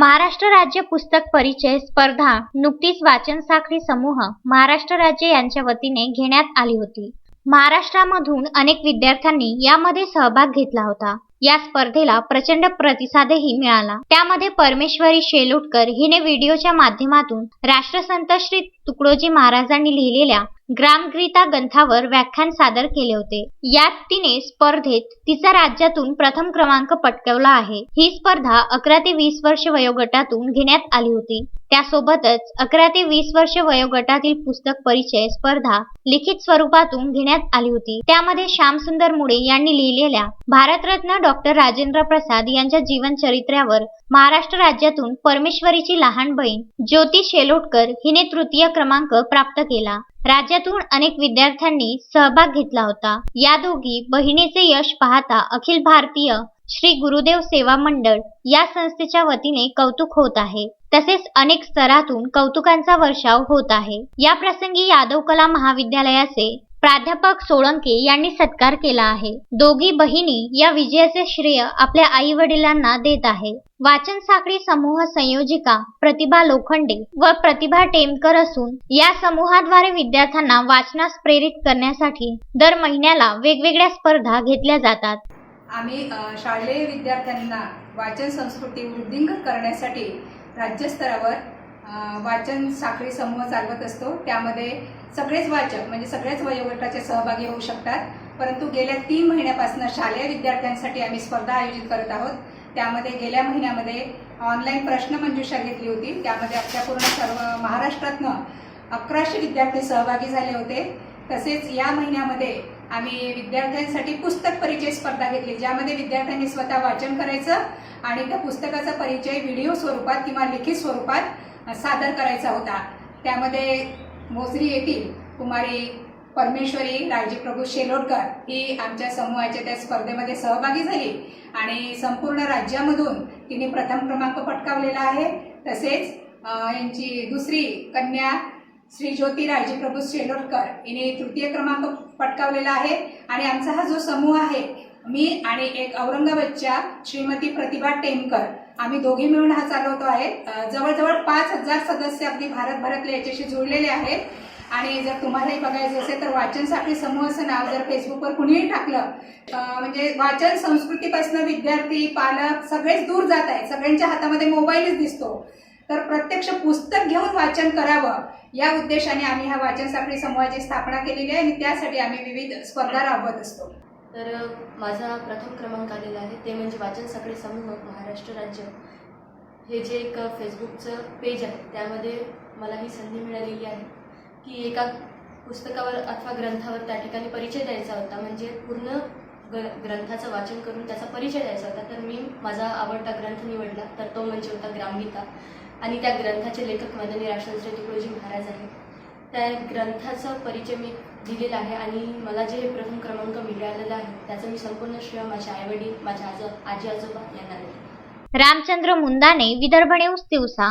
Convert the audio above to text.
महाराष्ट्र राज्य पुस्तक परिचय स्पर्धा नुकतीच वाचन साखळी समूह महाराष्ट्र राज्य यांच्या वतीने घेण्यात आली होती. महाराष्ट्रामधून अनेक विद्यार्थ्यांनी यामध्ये सहभाग घेतला होता. या स्पर्धेला प्रचंड प्रतिसादही मिळाला. त्यामध्ये परमेश्वरी शेलोटकर हिने व्हिडिओच्या माध्यमातून राष्ट्रसंत श्री तुकडोजी महाराजांनी लिहिलेल्या ग्रामगीता ग्रंथावर व्याख्यान सादर केले होते. यात तिने स्पर्धेत तिचा राज्यातून प्रथम क्रमांक पटकावला आहे. ही स्पर्धा अकरा ते वीस वर्ष वयोगटातून घेण्यात आली होती. त्यासोबतच अकरा ते वीस वर्ष वयोगटातील पुस्तक परिचय स्पर्धा लिखित स्वरूपातून घेण्यात आली होती. त्यामध्ये श्यामसुंदर मुळे यांनी लिहिलेल्या भारतरत्न डॉक्टर राजेंद्र प्रसाद यांच्या जीवन चरित्र्यावर महाराष्ट्र राज्यातून परमेश्वरीची लहान बहीण ज्योती शेलोटकर हिने तृतीय क्रमांक प्राप्त केला. राज्यातून अनेक विद्यार्थ्यांनी सहभाग घेतला होता. या दोघी बहिणीचे यश पाहता अखिल भारतीय श्री गुरुदेव सेवा मंडळ या संस्थेच्या वतीने कौतुक होत आहे. तसेच अनेक स्तरातून कौतुकांचा वर्षाव होत आहे. या प्रसंगी यादव कला महाविद्यालयाचे प्राध्यापक सोळंके यांनी सत्कार केला आहे. दोघी बहिणी या विजयाचे श्रेय आपल्या आई वडिलांना देत आहे. वाचन साखळी समूह संयोजिका प्रतिभा लोखंडे व प्रतिभा टेमकर असून या समूहाद्वारे विद्यार्थ्यांना वाचनास प्रेरित करण्यासाठी दर महिन्याला वेगवेगळ्या स्पर्धा घेतल्या जातात. आम्ही शालेय विद्यार्थ्यांना वाचन संस्कृती वृद्धिंगत करण्यासाठी राज्यस्तरावर वाचन साखळी समूह चालवत असतो. त्यामध्ये सगळेच वाचक म्हणजे सगळेच वयोगटाचे सहभागी होऊ शकतात. परंतु गेल्या तीन महिन्यापासून शालेय विद्यार्थ्यांसाठी आम्ही स्पर्धा आयोजित करत आहोत. त्यामध्ये गेल्या महिन्यामध्ये ऑनलाईन प्रश्नमंजुषा घेतली होती. त्यामध्ये आपल्या पूर्ण सर्व महाराष्ट्रातनं अकराशे विद्यार्थी सहभागी झाले होते. तसेच या महिन्यामध्ये आम्ही विद्यार्थ्यांसाठी पुस्तक परिचय स्पर्धा घेतली ज्यामध्ये विद्यार्थ्यांनी स्वतः वाचन करायचं आणि त्या पुस्तकाचा परिचय व्हिडिओ स्वरूपात किंवा लिखित स्वरूपात सादर करायचा होता. त्यामध्ये मोजरी येथील कुमारी परमेश्वरी राजी प्रभू शेलोटकर ही आमच्या समूहाच्या त्या स्पर्धेमध्ये सहभागी झाली आणि संपूर्ण राज्यामधून तिने प्रथम क्रमांक पटकावलेला आहे. तसेच यांची दुसरी कन्या श्री ज्योती राजी प्रभू शेलोटकर हिने तृतीय क्रमांक पटकावलेला आहे. आणि आमचा हा जो समूह आहे मी आणि एक औरंगाबादच्या श्रीमती प्रतिभा टेमकर आम्ही दोघी मिळून हा चालवतो आहे. जवळजवळ पाच हजार सदस्य अगदी भारतभरातले याच्याशी जुळलेले आहेत. आणि जर तुम्हालाही बघायचं असेल तर वाचन साखळी समूहाचं नाव जर फेसबुकवर कुणीही टाकलं म्हणजे वाचन संस्कृतीपासून विद्यार्थी पालक सगळेच दूर जात आहेत. सगळ्यांच्या हातामध्ये मोबाईलच दिसतो. तर प्रत्यक्ष पुस्तक घेऊन वाचन करावं. या उद्देशाने आम्ही ह्या वाचन साखळी समूहाची स्थापना केलेली आहे आणि त्यासाठी आम्ही विविध स्पर्धा राबवत असतो. तर माझा प्रथम क्रमांक आलेला आहे. ते म्हणजे वाचन साखळी समूह महाराष्ट्र राज्य. हे जे एक फेसबुकचं पेज आहे त्यामध्ये मला ही संधी मिळालेली आहे की एका पुस्तकावर अथवा ग्रंथावर त्या ठिकाणी परिचय द्यायचा होता. म्हणजे पूर्ण ग ग्रंथाचं वाचन करून त्याचा परिचय द्यायचा होता. तर मी माझा आवडता ग्रंथ निवडला. तर तो म्हणजे होता ग्रामगीता. आणि त्या ग्रंथाचे लेखक मदनी राष्ट्रश्री तुकडोजी महाराज आहेत त्या ग्रंथाचा परिचय मी दिलेला आहे आणि मला जे प्रथम क्रमांक मिळालेला आहे त्याचं मी संपूर्ण श्रेय माझ्या आईवडील माझ्या आजो आजी आजोबा यांना रामचंद्र मुंदाने विदर्भ न्यूज दिवसा